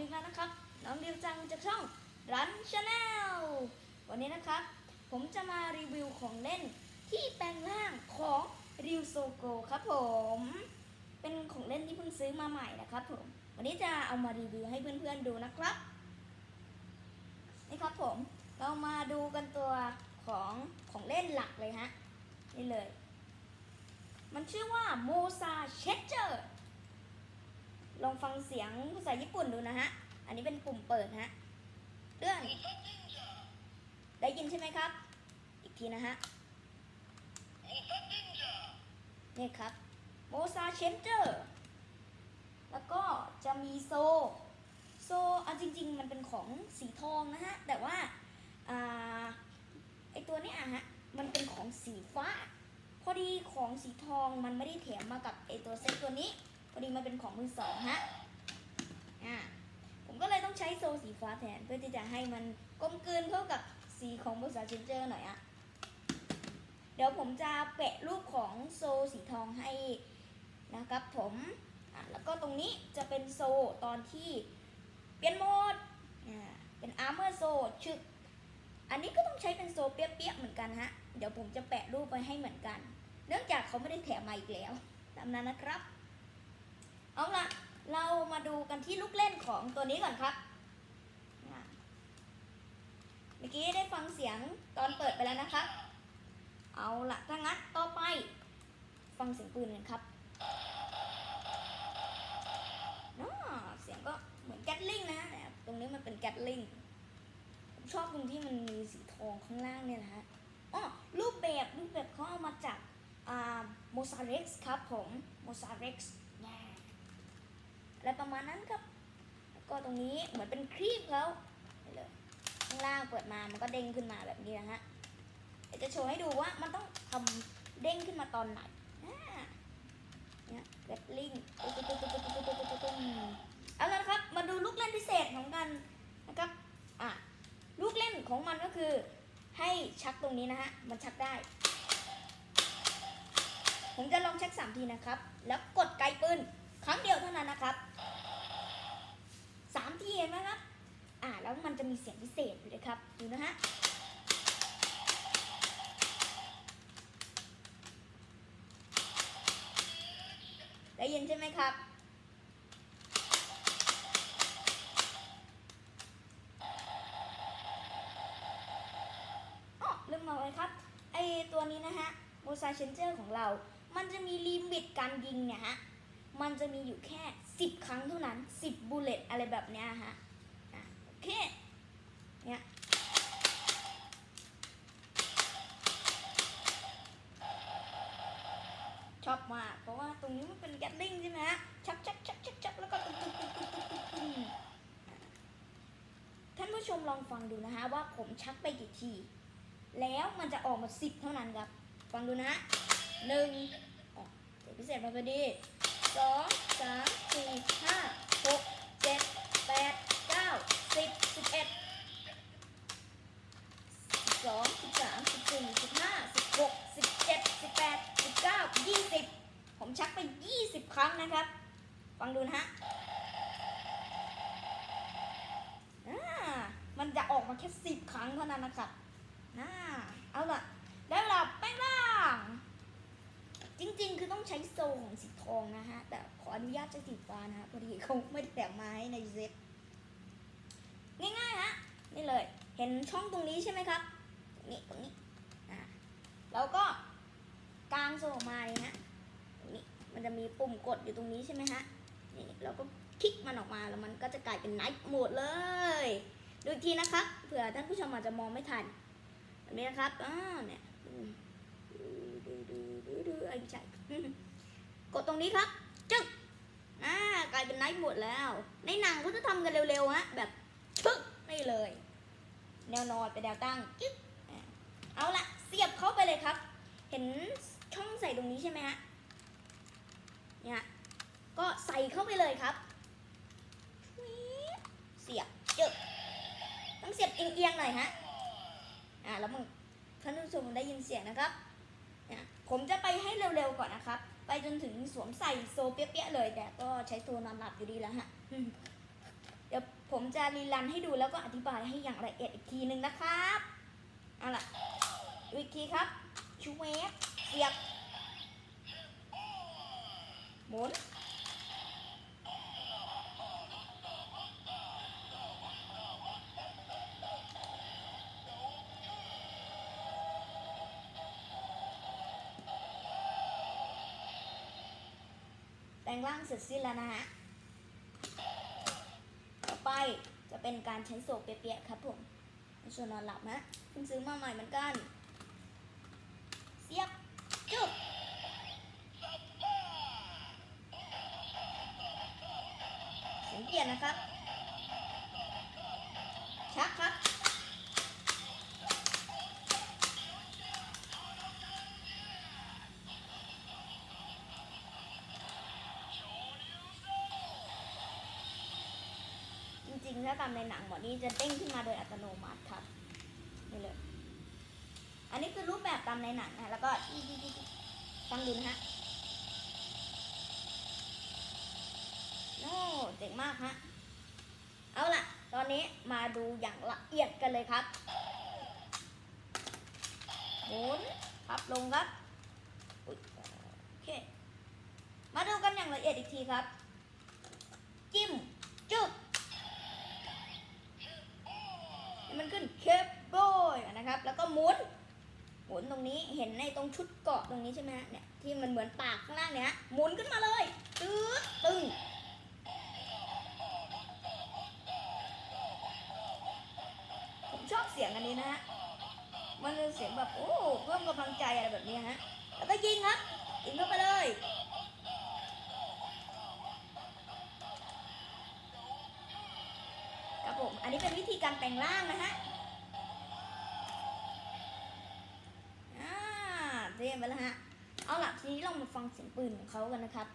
อีกแล้วนะครับ น้องเดียวจังจากช่องรันชาแนลวันนี้นะครับ ผมจะมารีวิวของเล่นที่แปลงร่างของริวโซโกครับผม เป็นของเล่นที่เพิ่งซื้อมาใหม่นะครับผม วันนี้จะเอามารีวิวให้เพื่อนๆดูนะครับ นี่ครับผม เรามาดูกันตัวของของเล่นหลักเลยฮะ นี่เลย มันชื่อว่าโมซาเชเจอร์ ลองฟังเสียงภาษาญี่ปุ่นดูนะฮะ อันนี้เป็นปุ่มเปิดฮะ เรื่อง ได้ยินใช่ไหมครับ อีกทีนะฮะ นี่ครับโมซาเชนเจอร์ แล้วก็จะมีโซ โซเอาจริง ๆ มันเป็นของสีทองนะฮะ แต่ว่าอ่าไอตัวนี้ยฮะ มันเป็นของสีฟ้า พอดีของสีทองมันไม่ได้แถมมากับไอตัวเซ็ตตัวนี้ ดีมันเป็นของมือสองฮะอ่าผมก็เลยต้องใช้โซสีฟ้าแทนเพื่อที่จะให้มันกลมกลืนเข้ากับสีของภาษาเชนเจอร์หน่อยอะเดี๋ยวผมจะแปะรูปของโซสีทองให้นะครับผมอะแล้วก็ตรงนี้จะเป็นโซตอนที่เปลี่ยนโหมดอ่าเป็นอาร์เมอร์โซชึก อันนี้ก็ต้องใช้เป็นโซเปียกๆเหมือนกันฮะ เดี๋ยวผมจะแปะรูปไปให้เหมือนกัน เนื่องจากเขาไม่ได้แถมมาอีกแล้วตามนั้นนะครับ เอาละเรามาดูกันที่ลูกเล่นของตัวนี้ก่อนครับ เมื่อกี้ได้ฟังเสียงตอนเปิดไปแล้วนะครับ เอาละถ้างั้นต่อไป ฟังเสียงปืนกันครับน้อเสียงก็เหมือนแกตลิงนะตรงนี้มันเป็นแกตลิงผมชอบตรงที่มันมีสีทองข้างล่างเนี่ยนะฮะอ๋อรูปแบบรูปแบบเขาเอามาจากอ่าโมซาเร็กซ์ครับผมโมซาเร็กซ์ อะไรประมาณนั้นครับแล้วก็ตรงนี้เหมือนเป็นครีบแล้วนี่เลยข้างล่างเปิดมามันก็เด้งขึ้นมาแบบนี้นะฮะเดี๋ยวจะโชว์ให้ดูว่ามันต้องทำเด้งขึ้นมาตอนไหนอ่าเนี่ยเกตลิงเอาละครับ มาดูลูกเล่นพิเศษของกันนะครับอะลูกเล่นของมันก็คือให้ชักตรงนี้นะฮะ มันชักได้ ผมจะลองชักสามทีนะครับ แล้วกดไกลปืนครั้งเดียวเท่านั้นนะครับสามทีเห็นไหมครับ อ่า แล้ว มันจะมีเสียงพิเศษอยู่เลยครับ ดูนะฮะได้ยินใช่ไหมครับอ๋อลืมมาไว้ครับ ไอตัวนี้นะฮะโมซาเชนเจอร์ของเรา มันจะมีลิมิตการยิงเนี่ยฮะ มันจะมีอยู่แค่ 10 ครั้งเท่านั้น 10 บูเลตอะไรแบบเนี้ยฮะ โอเค เนี่ยชอบมากเพราะว่าตรงนี้มันเป็นแกตลิงใช่ไหมฮะชักชักชักชักชักแล้วก็ตึ๊กตึ๊กตึ๊กตึ๊กตึ๊กตึ๊กตึ๊กท่านผู้ชมลองฟังดูนะฮะว่าผมชักไปกี่ที แล้วมันจะออกมาสิบเท่านั้นครับ ฟังดูนะหนึ่งเดี๋ยวพิเศษมาพอดีสองสามสี่ห้าหกเจ็ดแปดเก้าสิบสิบเอ็ดสิบสองสิบสามสิบสี่สิบห้าสิบหกสิบเจ็ดสิบแปดสิบเก้ายี่สิบผมชักไปยี่สิบครั้งนะครับ ฟังดูนะฮะอ่ามันจะออกมาแค่สิบ ครั้งเท่านั้นนะครับน่าเอาล่ะได้เวลาแป้งล่าง จริงๆ คือต้องใช้โซของสีทองนะฮะ แต่ขออนุญาตใช้สีฟ้านะฮะพอดีเขาไม่ได้แถมมาให้ในเซ็ตง่ายๆฮะนี่เลย เห็นช่องตรงนี้ใช่ไหมครับตรงนี้ตรงนี้อ่าแล้วก็กางโซออกมาเลยฮะตรงนี้มันจะมีปุ่มกดอยู่ตรงนี้ใช่ไหมฮะนี่เราก็คลิกมันออกมาแล้วมันก็จะกลายเป็นไนท์โหมดเลย ดูทีนะครับเผื่อท่านผู้ชมอาจจะมองไม่ทันแบบนี้นะครับอ่าเนี่ยดูดูดูดูดูไอ้ใช่กดตรงนี้ครับจึ๊กอ่ากลายเป็นไนท์หมดแล้ว ในหนังเขาจะทำกันเร็วๆฮะแบบปึ๊กนี่เลย แนวนอนเป็นแนวตั้งจึ๊กเอาละเสียบเข้าไปเลยครับ เห็นช่องใส่ตรงนี้ใช่ไหมฮะเนี่ยก็ใส่เข้าไปเลยครับเสียบจึ๊ก อียบเอียงๆหน่อยฮะ อ่าแล้วมึงท่านผู้ชมได้ยินเสียงนะครับนี่ยผมจะไปให้เร็วๆก่อนนะครับ ไปจนถึงสวมใส่โซเปี้ยๆเลย แต่ก็ใช้ตัวนอนหลับอยู่ดีแล้วฮะ เดี๋ยวผมจะรีรันให้ดูแล้วก็อธิบายให้อย่างละเอียดอีกทีหนึ่งนะครับเอาล่ะอีกทีครับชูเวฟเสียบหมุน ลงร่างเสร็จสิ้นแล้วนะฮะ ต่อไปจะเป็นการใช้โศกเปียกๆครับผมในส่วนนอนหลับนะเพิ่งซื้อมาใหม่เหมือนกัน เสียบจุบเสียงเปลี่ยนนะครับ ชักครับ ถ้าตามในหนังหมอนี่จะเด้งขึ้นมาโดยอัตโนมัติครับนี่เลยอันนี้คือรูปแบบตามในหนังนะแล้วก็ฟังดูนะฮะโอ้เจ๋งมากฮะเอาล่ะ ตอนนี้มาดูอย่างละเอียดกันเลยครับหมุนพับลงครับโอเคมาดูกันอย่างละเอียดอีกทีครับ จิ้ม จึ๊บ ให้มันขึ้นเคปโบยนะครับ แล้วก็ หมุน หมุนตรงนี้เห็นในตรงชุดเกาะตรงนี้ใช่ไหมฮะเนี่ยที่มันเหมือนปากข้างล่างเนี่ยหมุนขึ้นมาเลยตึ๊ดตึงผมชอบเสียงอันนี้นะฮะมันเป็นเสียงแบบโอ้เพิ่มกำลังใจอะไรแบบนี้ฮะแล้วก็ยิงครับยิงเข้าไปเลยครับผมอันนี้เป็นวิธีการแปลงร่างนะฮะ ไปแล้วฮะ เอาล่ะทีนี้เรามาฟังเสียงปืนของเขากันนะครับ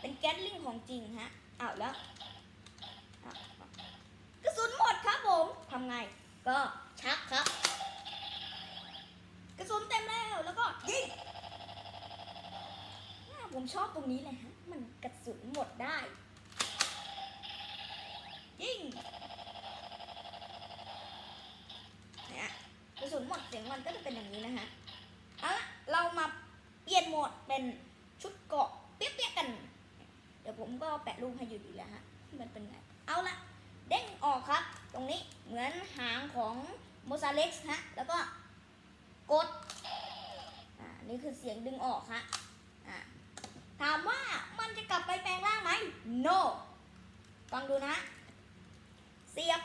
เป็นแก๊สลิงของจริงฮะอ้าวแล้วกระสุนหมดครับผมทำไง ก็ชักครับ กระสุนเต็มแล้วแล้วก็ยิงอ่าผมชอบตรงนี้เลยฮะ มันกระสุนหมดได้ ยิงเนี่ยกระสุนหมดเสียงมันก็จะเป็นอย่างนี้นะฮะ เอาละเรามาเปลี่ยนโหม ดเป็นชุดเกาะเปี้ยๆกัน เดี๋ยวผมก็แปะรูปให้อยู่ดีแล้วฮะ มันเป็นไง เอาละเด้งออกครับ ตรงนี้เหมือนหางของโมซาเล็กซ์ฮะ แล้วก็กด อ่า นี่คือเสียงดึงออกฮะ อ่า ถามว่ามันจะกลับไปแปลงร่างไหม no ฟังดูนะ เสียบ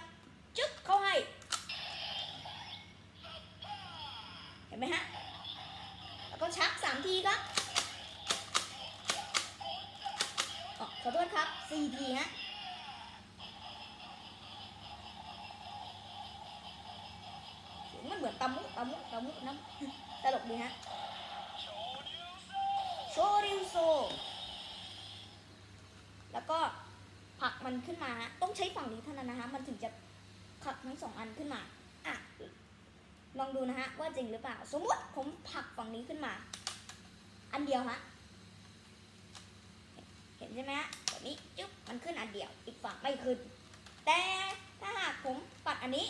จึ๊กเข้าให้ เห็นไหมฮะ ก็ชักสามทีครับอขอโทษครับสี่ทีฮะมันเหมือนตะมุตะมุตะมุน้ำตลกดีฮะโชริวโซ แล้วก็ผักมันขึ้นมาฮะต้องใช้ฝั่งนี้เท่านั้นนะฮะ มันถึงจะผักทั้งสองอันขึ้นมา ลองดูนะฮะว่าจริงหรือเปล่า สมมติผมผลักฝั่งนี้ขึ้นมา อันเดียวฮะเห็นใช่ไหมฮะแบบนี้จุ๊บมันขึ้นอันเดียว อีกฝั่งไม่ขึ้น แต่ถ้าหากผมปัดอันนี้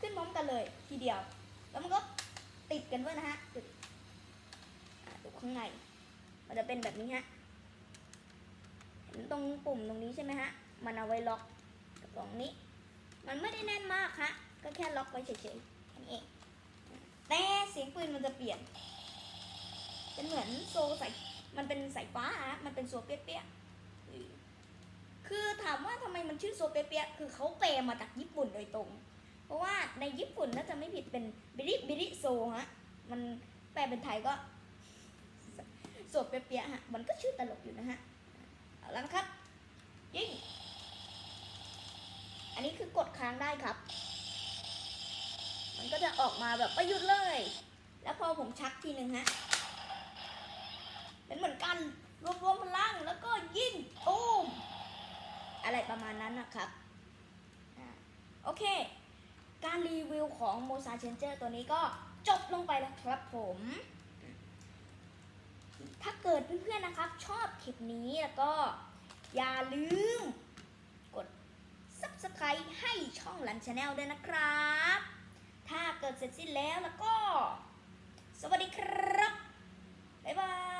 ขึ้นพร้อมกันเลยทีเดียว แล้วมันก็ติดกันด้วยนะฮะดูดิดูข้างในมันจะเป็นแบบนี้ฮะเห็นตรงปุ่มตรงนี้ใช่ไหมฮะมันเอาไว้ล็อกกับตรงนี้ มันไม่ได้แน่นมากฮะ ก็แค่ล็อกไว้เฉยๆแค่นี้เองแต่เสียงปืนมันจะเปลี่ยน เป็นเหมือนโซใส่มันเป็นสายฟ้าฮะมันเป็นโซเปี้ยๆคือถามว่าทำไมมันชื่อโซเปี้ยๆคือเขาแปลมาจากญี่ปุ่นโดยตรง เพราะว่าในญี่ปุ่นน่าจะไม่ผิดเป็นบิริบิริโซฮะ มันแปลเป็นไทยก็โซเปี้ยๆฮะ มันก็ชื่อตลกอยู่นะฮะ เอาละนะครับ ยิง อันนี้คือกดค้างได้ครับ มันก็จะออกมาแบบประยุทธ์เลย แล้วพอผมชักทีหนึ่งฮะเป็นเหมือนกันรวบรวมพลังแล้วก็ยิงตูมอะไรประมาณนั้นนะครับอโอเค การรีวิวของโมซาเชนเจอร์ตัวนี้ก็จบลงไปแล้วครับผม ถ้าเกิดเพื่อนๆนะครับ ชอบคลิปนี้แล้วก็อย่าลืมกด Subscribe ให้ช่องลันชาแนลด้วยนะครับ ถ้าเกิดเสร็จสิ้นแล้วแล้วก็ สวัสดีครับ บ๊ายบาย